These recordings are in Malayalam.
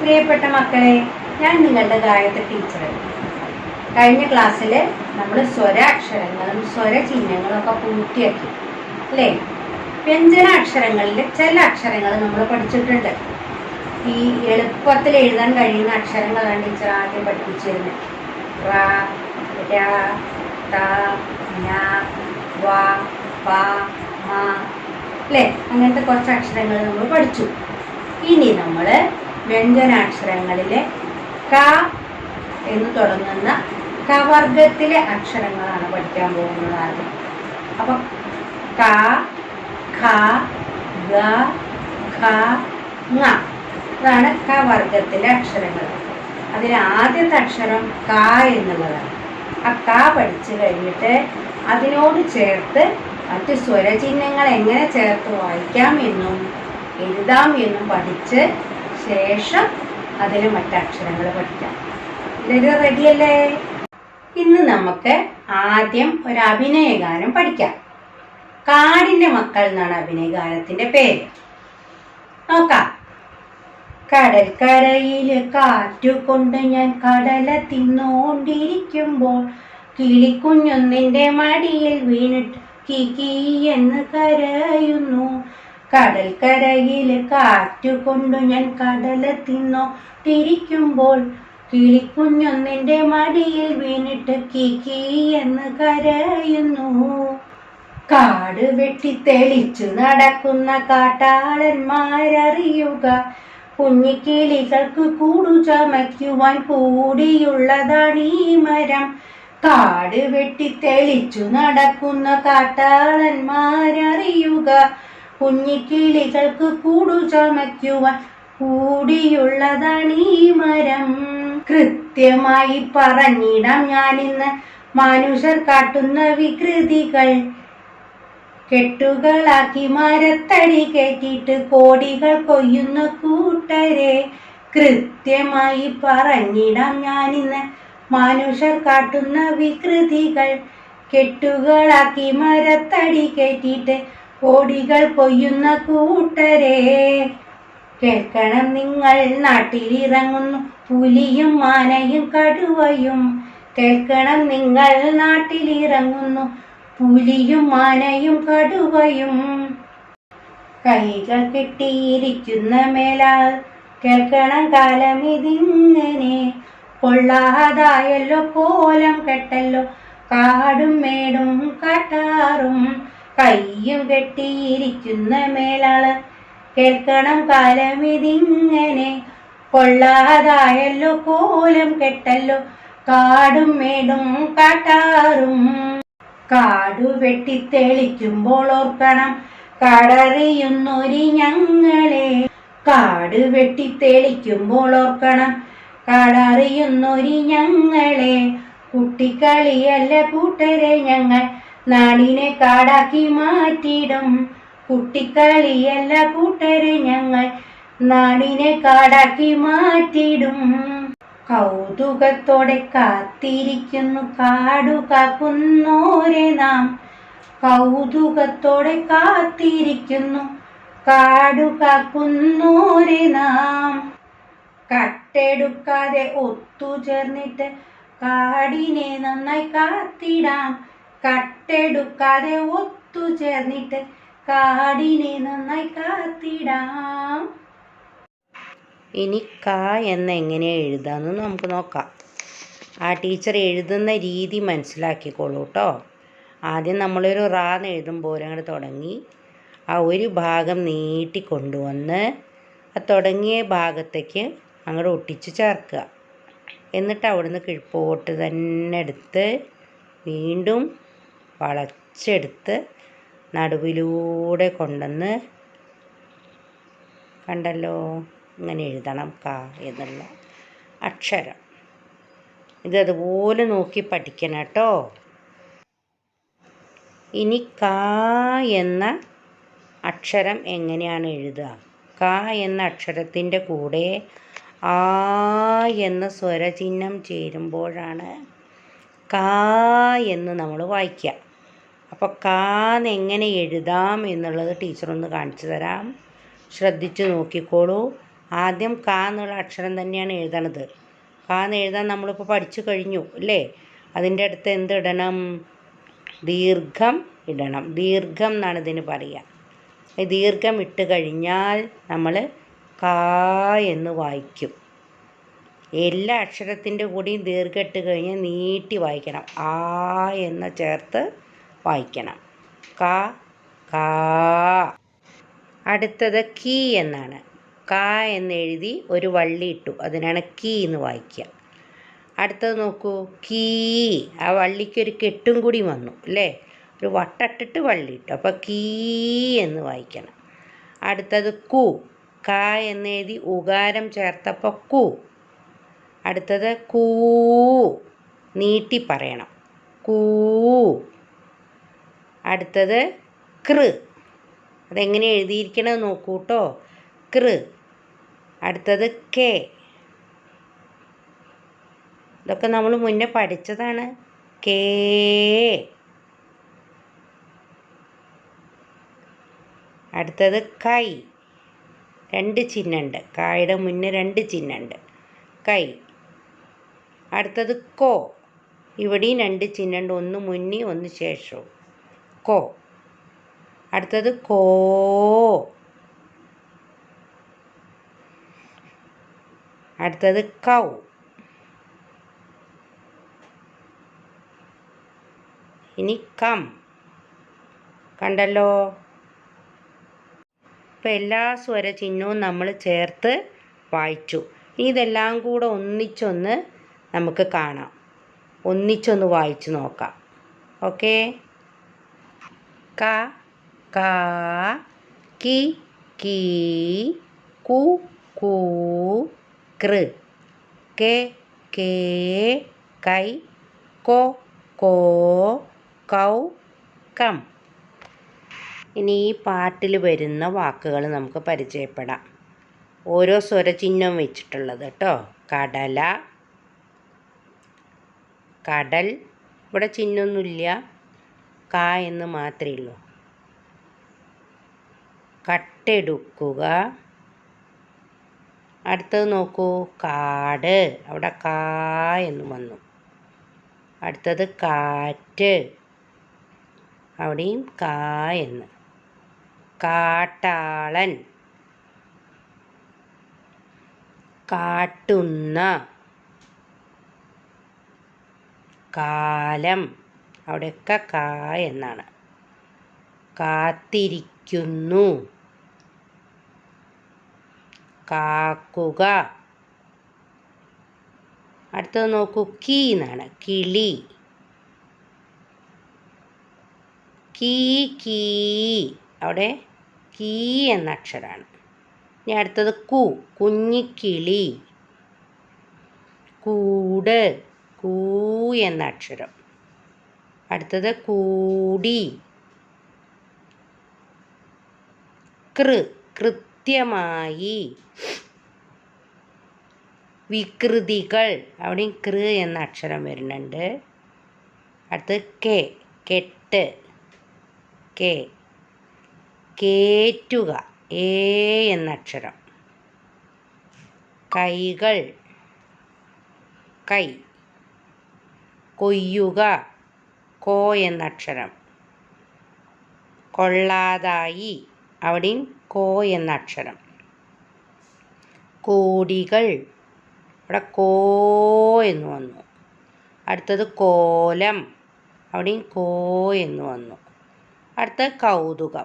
പ്രിയപ്പെട്ട മക്കളെ ഞാൻ നിങ്ങളുടെ ഗായത്തെ ടീച്ചർ കഴിഞ്ഞ ക്ലാസ്സിൽ നമ്മൾ സ്വരാക്ഷരങ്ങളും സ്വരചിഹ്നങ്ങളും ഒക്കെ പൂർത്തിയാക്കി അല്ലേ? വ്യഞ്ജനാക്ഷരങ്ങളിൽ ചില അക്ഷരങ്ങൾ നമ്മൾ പഠിച്ചിട്ടുണ്ട്. ഈ എളുപ്പത്തിൽ എഴുതാൻ കഴിയുന്ന അക്ഷരങ്ങളാണ് ടീച്ചർ ആദ്യം പഠിപ്പിച്ചിരുന്നത് റ അല്ലേ അങ്ങനത്തെ കുറച്ച് അക്ഷരങ്ങൾ നമ്മൾ പഠിച്ചു. ഇനി നമ്മൾ വ്യഞ്ജനാക്ഷരങ്ങളിലെ ക എന്ന് തുടങ്ങുന്ന കവർഗത്തിലെ അക്ഷരങ്ങളാണ് പഠിക്കാൻ പോകുന്നത് ആദ്യം. അപ്പം ക ഖ ഗ ഖ ങ ഇതാണ് ക വർഗത്തിലെ അക്ഷരങ്ങൾ. അതിൽ ആദ്യത്തെ അക്ഷരം ക എന്നുള്ളതാണ്. ആ ക പഠിച്ചു കഴിഞ്ഞിട്ട് അതിനോട് ചേർത്ത് മറ്റ് സ്വരചിഹ്നങ്ങൾ എങ്ങനെ ചേർത്ത് വായിക്കാം എന്നും എഴുതാം എന്നും പഠിച്ച് ശേഷം അതിൽ മറ്റക്ഷരങ്ങൾ പഠിക്കാം. ഇത് റെഡിയല്ലേ? ഇന്ന് നമുക്ക് ആദ്യം ഒരു അഭിനയഗാനം പഠിക്കാം. കാടിന്റെ മക്കൾ എന്നാണ് അഭിനയഗാനത്തിന്റെ പേര്. നോക്കാം. കടൽക്കരയിൽ കാറ്റുകൊണ്ട് ഞാൻ കടല തിന്നോണ്ടിരിക്കുമ്പോൾ കിളിക്കുഞ്ഞൊന്നിന്റെ മടിയിൽ വീണിട്ട് കിക്കി എന്ന് കരയുന്നു. കടൽക്കരയിൽ കാറ്റുകൊണ്ടു ഞാൻ കടല തിന്നോണ്ടിരിക്കുമ്പോൾ കിളിക്കുഞ്ഞൊന്നിന്റെ മടിയിൽ വീണിട്ട് കിക്കി എന്ന് കരയുന്നു. കാട് വെട്ടി തെളിച്ചു നടക്കുന്ന കാട്ടാളന്മാരറിയുക. കുഞ്ഞിക്കിളികൾക്ക് കൂടു ചമയ്ക്കുവാൻ കൂടിയുള്ളതാണ് ഈ മരം. കാട് വെട്ടി തെളിച്ചു നടക്കുന്ന കാട്ടാളന്മാരറിയുക. കുഞ്ഞിക്കിളികൾക്ക് കൂടു ചമയ്ക്കുവാൻ കൂടിയുള്ളതാണ് ഈ മരം. കൃത്യമായി പറഞ്ഞിടാം ഞാനിന്ന്. മനുഷ്യർ കാട്ടുന്ന വികൃതികൾ. കെട്ടുകളാക്കി മരത്തടി കയറ്റിയിട്ട് കോടികൾ കൊയ്യുന്ന കൂട്ടരെ. കൃത്യമായി പറഞ്ഞിടാം ഞാനിന്ന്. മനുഷ്യർ കാട്ടുന്ന വികൃതികൾ. കെട്ടുകളാക്കി മരത്തടി കയറ്റിയിട്ട് കോടികൾ കൊയ്യുന്ന കൂട്ടരെ. കേൾക്കണം നിങ്ങൾ നാട്ടിലിറങ്ങുന്നു പുലിയും മാനയും കടുവയും. കേൾക്കണം നിങ്ങൾ നാട്ടിലിറങ്ങുന്നു പുലിയും മാനയും കടുവയും. കൈകൾ കെട്ടിയിരിക്കുന്ന മേലാൽ കേൾക്കണം കാലം ഇതിങ്ങനെ. കൊള്ളാതായല്ലോ കോലം കെട്ടല്ലോ കാടും മേടും കാട്ടാറും. കയ്യും കെട്ടിയിരിക്കുന്ന മേലാൾ. കേൾക്കണം കാലം ഇതിങ്ങനെ കൊള്ളാതായല്ലോ കോലം കെട്ടല്ലോ. കാടും മേടും കാട്ടാറും. കാടു വെട്ടി തെളിക്കുമ്പോൾ ഓർക്കണം. കടറിയുന്നൊരി ഞങ്ങളെ. കാട് വെട്ടി തെളിക്കുമ്പോൾ ഓർക്കണം. കടറിയുന്നൊരി ഞങ്ങളെ. കുട്ടിക്കളിയല്ല കൂട്ടരെ ഞങ്ങൾ. നാടിനെ കാടാക്കി മാറ്റിടും കുട്ടിക്കളിയല്ല കൂട്ടരെ ഞങ്ങൾ. നാടിനെ കാടാക്കി മാറ്റിടും കൗതുകത്തോടെ കാത്തിരിക്കുന്നു കാടു കാക്കുന്നോരെ നാം. കൗതുകത്തോടെ കാത്തിരിക്കുന്നു കാടു കാക്കുന്നോരെ നാം. കട്ടെടുക്കാതെ ഒത്തുചേർന്നിട്ട് കാടിനെ നന്നായി കാത്തിടാം. കട്ടെടുക്കാതെ ഒത്തുചേർന്നിട്ട് കാടിനെ നന്നായി കാത്തിടാം. ഇനി ക എന്ന് എങ്ങനെ എഴുതാമെന്ന് നമുക്ക് നോക്കാം. ആ ടീച്ചർ എഴുതുന്ന രീതി മനസ്സിലാക്കിക്കോളൂ കേട്ടോ ആദ്യം നമ്മളൊരു റാന്ന് എഴുതുമ്പോൾ അങ്ങോട്ട് തുടങ്ങി. ആ ഒരു ഭാഗം നീട്ടി കൊണ്ടുവന്ന് ആ തുടങ്ങിയ ഭാഗത്തേക്ക് അങ്ങോട്ട് ഒട്ടിച്ച് ചേർക്കുക. എന്നിട്ട് അവിടുന്ന് കിഴപ്പോട്ട് തന്നെ എടുത്ത് വീണ്ടും വളച്ചെടുത്ത് നടുവിലൂടെ കൊണ്ടുവന്ന് കണ്ടല്ലോ ഇങ്ങനെ എഴുതണം ക എന്നുള്ള അക്ഷരം. ഇതതുപോലെ നോക്കി പഠിക്കണം കേട്ടോ. ഇനി ക എന്ന അക്ഷരം എങ്ങനെയാണ് എഴുതുക? ക എന്ന അക്ഷരത്തിന്റെ കൂടെ ആ എന്ന സ്വരചിഹ്നം ചേരുമ്പോഴാണ് ക എന്ന് നമ്മൾ വായിക്കുക. അപ്പോൾ കാന്ന് എങ്ങനെ എഴുതാം എന്നുള്ളത് ടീച്ചർ ഒന്ന് കാണിച്ചു തരാം. ശ്രദ്ധിച്ചു നോക്കിക്കോളൂ. ആദ്യം കാ എന്നുള്ള അക്ഷരം തന്നെയാണ് എഴുതണത്. കാന്ന് എഴുതാൻ നമ്മളിപ്പോൾ പഠിച്ചു കഴിഞ്ഞു അല്ലേ? അതിന്റെ അടുത്ത് എന്ത് ഇടണം? ദീർഘം ഇടണം. ദീർഘം എന്നാണ് ഇതിന് പറയുക ദീർഘം ഇട്ട് കഴിഞ്ഞാൽ നമ്മൾ കാ എന്ന് വായിക്കും. എല്ലാ അക്ഷരത്തിന്റെ കൂടെയും ദീർഘം ഇട്ട് കഴിഞ്ഞാൽ നീട്ടി വായിക്കണം. ആ എന്ന് ചേർത്ത് വായിക്കണം. ക കാ. അടുത്തത് കീ എന്നാണ്. കാ എന്നെഴുതി ഒരു വള്ളി ഇട്ടു. അതിനാണ് കീ എന്ന് വായിക്കുക. അടുത്തത് നോക്കൂ. കീ. ആ വള്ളിക്കൊരു കെട്ടും കൂടി വന്നു അല്ലേ? ഒരു വട്ടട്ടിട്ട് വള്ളി ഇട്ടു. അപ്പോൾ കീ എന്ന് വായിക്കണം. അടുത്തത് കു. ക എന്നെഴുതി ഉകാരം ചേർത്തപ്പോൾ കു. അടുത്തത് കൂ. നീട്ടി പറയണം. കൂ. അടുത്തത് കൃ. അതെങ്ങനെ എഴുതിയിരിക്കണം നോക്കൂ കേട്ടോ കൃ. അടുത്തത് കെ. ഇതൊക്കെ നമ്മൾ മുന്നേ പഠിച്ചതാണ്. കേ. അടുത്തത് കൈ. രണ്ട് ചിഹ്നമുണ്ട് കായുടെ മുന്നേ രണ്ട് ചിഹ്നമുണ്ട് കൈ. അടുത്തത് കോ. ഇവിടെയും രണ്ട് ചിഹ്നമുണ്ട് ഒന്ന് മുന്നേ ഒന്ന് ശേഷവും. കോ. അടുത്തത് കോ. അടുത്തത് കൗ. ഇനി കം. കണ്ടല്ലോ? ഇപ്പം എല്ലാ സ്വരചിഹ്നവും നമ്മൾ ചേർത്ത് വായിച്ചു. ഇതെല്ലാം കൂടെ ഒന്നിച്ചൊന്ന് നമുക്ക് കാണാം. ഒന്നിച്ചൊന്ന് വായിച്ചു നോക്കാം. ഓക്കേ? ക കാ കി കീ കു കൂ കൃ. കെ കേ കൈ കോ കോ കൗ കം. ഇനി ഈ പാട്ടിൽ വരുന്ന വാക്കുകൾ നമുക്ക് പരിചയപ്പെടാം. ഓരോ സ്വരചിഹ്നം വെച്ചിട്ടുള്ളത് കേട്ടോ. കടല കടൽ. ഇവിടെ ചിഹ്നമൊന്നുമില്ല. ക എന്ന് മാത്രമേ ഉള്ളൂ. കട്ടെടുക്കുക. അടുത്തത് നോക്കൂ. കാട്. അവിടെ കാ എന്ന് വന്നു. അടുത്തത് കാറ്റ്. അവിടെയും കാ എന്ന്. കാട്ടാളൻ. കാട്ടുന്ന. കാലം. അവിടെയൊക്കെ കാ എന്നാണ്. കാത്തിരിക്കുന്നു. കാക്കുക. അടുത്തത് നോക്കൂ. കീ എന്നാണ്. കിളി. Key key. അവിടെ കീ എന്ന അക്ഷരമാണ് ഇനി അടുത്തത് കു. കുഞ്ഞിക്കിളി. കൂട്. കൂ എന്ന അക്ഷരം. അടുത്തത് കൂടി. കൃ കൃത്യമായി. വികൃതികൾ. അവിടെയും കൃ എന്ന അക്ഷരം വരുന്നുണ്ട്. അടുത്തത് കെ കെട്ട്. കെ. കേറ്റുക. ഏ എന്ന അക്ഷരം. കൈകൾ. കൈ. കൊയ്യുക. കോ എന്ന അക്ഷരം കൊള്ളാതായി. അവിടെ കോ എന്ന അക്ഷരം കോടികൾ. അവിടെ കോ എന്ന് വന്നു. അടുത്തത് കോലം. അവിടെ കോ എന്ന് വന്നു. അടുത്തത് കൗതുകം.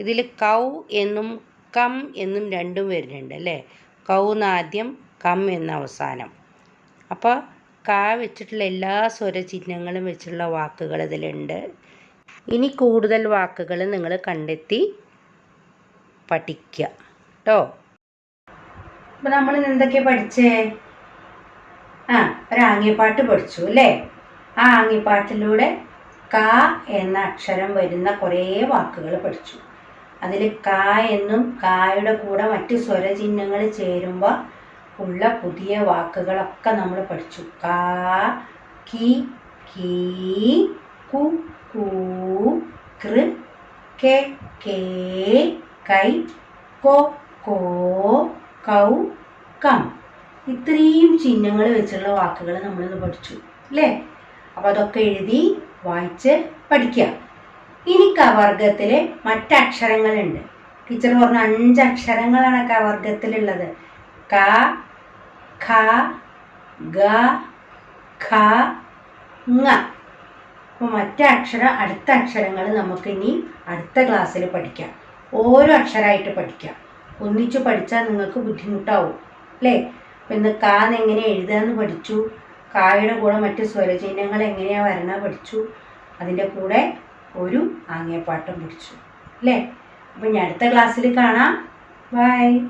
ഇതിൽ കൗ എന്നും കം എന്നും രണ്ടും വരുന്നുണ്ട് അല്ലേ? കൗ എന്നാദ്യം കം എന്ന അവസാനം. അപ്പോൾ ക വെച്ചിട്ടുള്ള എല്ലാ സ്വരചിഹ്നങ്ങളും വെച്ചിട്ടുള്ള വാക്കുകൾ ഇതിലുണ്ട്. ഇനി കൂടുതൽ വാക്കുകൾ നിങ്ങൾ കണ്ടെത്തി പഠിക്കുക. കേട്ടോ അപ്പം നമ്മൾ എന്തൊക്കെ പഠിച്ചേ? ആ ഒരു ആംഗ്യപ്പാട്ട് പഠിച്ചു അല്ലേ? ആ ആംഗ്യപ്പാട്ടിലൂടെ ക എന്ന അക്ഷരം വരുന്ന കുറേ വാക്കുകൾ പഠിച്ചു. അതിൽ ക എന്നും കായുടെ കൂടെ മറ്റ് സ്വരചിഹ്നങ്ങൾ ചേരുമ്പോൾ ഉള്ള പുതിയ വാക്കുകളൊക്കെ നമ്മൾ പഠിച്ചു. കാ കി കീ കു കൂ കൃ കെ കേ കൈ കോ കോ കൗ കം. ഇത്രയും ചിഹ്നങ്ങൾ വെച്ചുള്ള വാക്കുകൾ നമ്മളിന്ന് പഠിച്ചു അല്ലേ അപ്പോൾ അതൊക്കെ എഴുതി വായിച്ച് പഠിക്കുക ഇനി കവർഗത്തിൽ മറ്റക്ഷരങ്ങളുണ്ട്. ടീച്ചർ പറഞ്ഞ അഞ്ച് അക്ഷരങ്ങളാണ് കവർഗത്തിലുള്ളത്. ക ഖ ഗ ഖ ങ. അപ്പോൾ മറ്റേ അക്ഷരം അടുത്ത അക്ഷരങ്ങൾ നമുക്ക് ഇനി അടുത്ത ക്ലാസ്സിൽ പഠിക്കാം. ഓരോ അക്ഷരമായിട്ട് പഠിക്കാം. ഒന്നിച്ചു പഠിച്ചാൽ നിങ്ങൾക്ക് ബുദ്ധിമുട്ടാവും അല്ലേ? അപ്പം ഇന്ന് കാന്ന് എങ്ങനെ എഴുതാന്ന് പഠിച്ചു? കായുടെ കൂടെ മറ്റ് സ്വരചിഹ്നങ്ങൾ എങ്ങനെയാണ് വരണ പഠിച്ചു? അതിന്റെ കൂടെ ഒരു ആംഗ്യപ്പാട്ടും പഠിച്ചു അല്ലേ? അപ്പം ഞാൻ അടുത്ത ക്ലാസ്സിൽ കാണാം. ബൈ